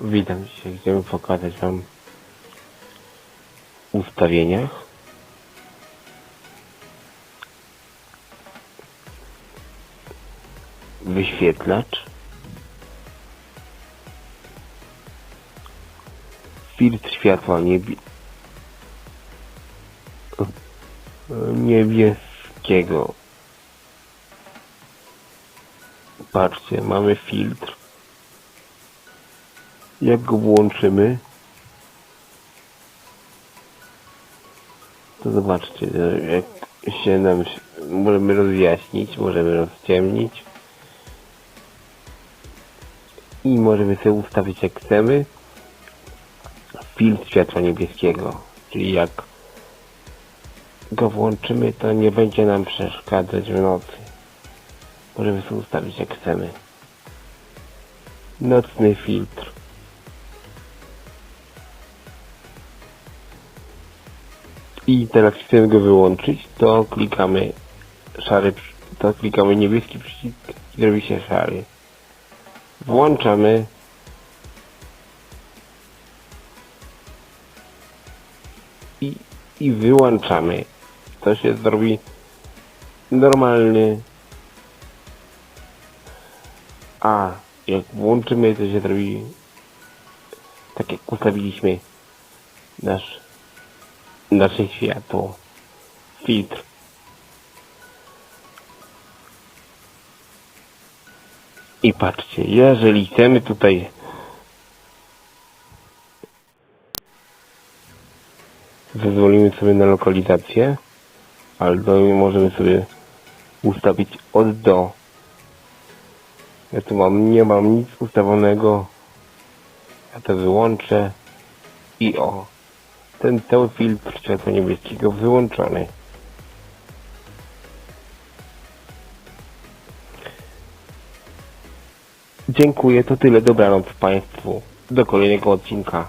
Witam dzisiaj. Chciałbym pokazać Wam w ustawieniach wyświetlacz filtr światła niebie... niebieskiego. Patrzcie mamy filtr. Jak go włączymy, to zobaczcie, jak się nam możemy rozjaśnić, możemy rozciemnić. I możemy sobie ustawić jak chcemy filtr światła niebieskiego, czyli jak go włączymy, to nie będzie nam przeszkadzać w nocy. Możemy sobie ustawić jak chcemy. Nocny filtr. I teraz chcemy go wyłączyć, to klikamy szary, to klikamy niebieski przycisk i robi się szary. Włączamy. I, i wyłączamy. To się zrobi normalny. A jak włączymy, to się zrobi tak jak ustawiliśmy nasz nasze światło. Filtr. I patrzcie, jeżeli chcemy tutaj zezwolimy sobie na lokalizację, albo możemy sobie ustawić od do. Ja tu mam, nie mam nic ustawionego. Ja to wyłączę i o ten cały filtr światła niebieskiego wyłączony. Dziękuję, to tyle. Dobranoc Państwu. Do kolejnego odcinka.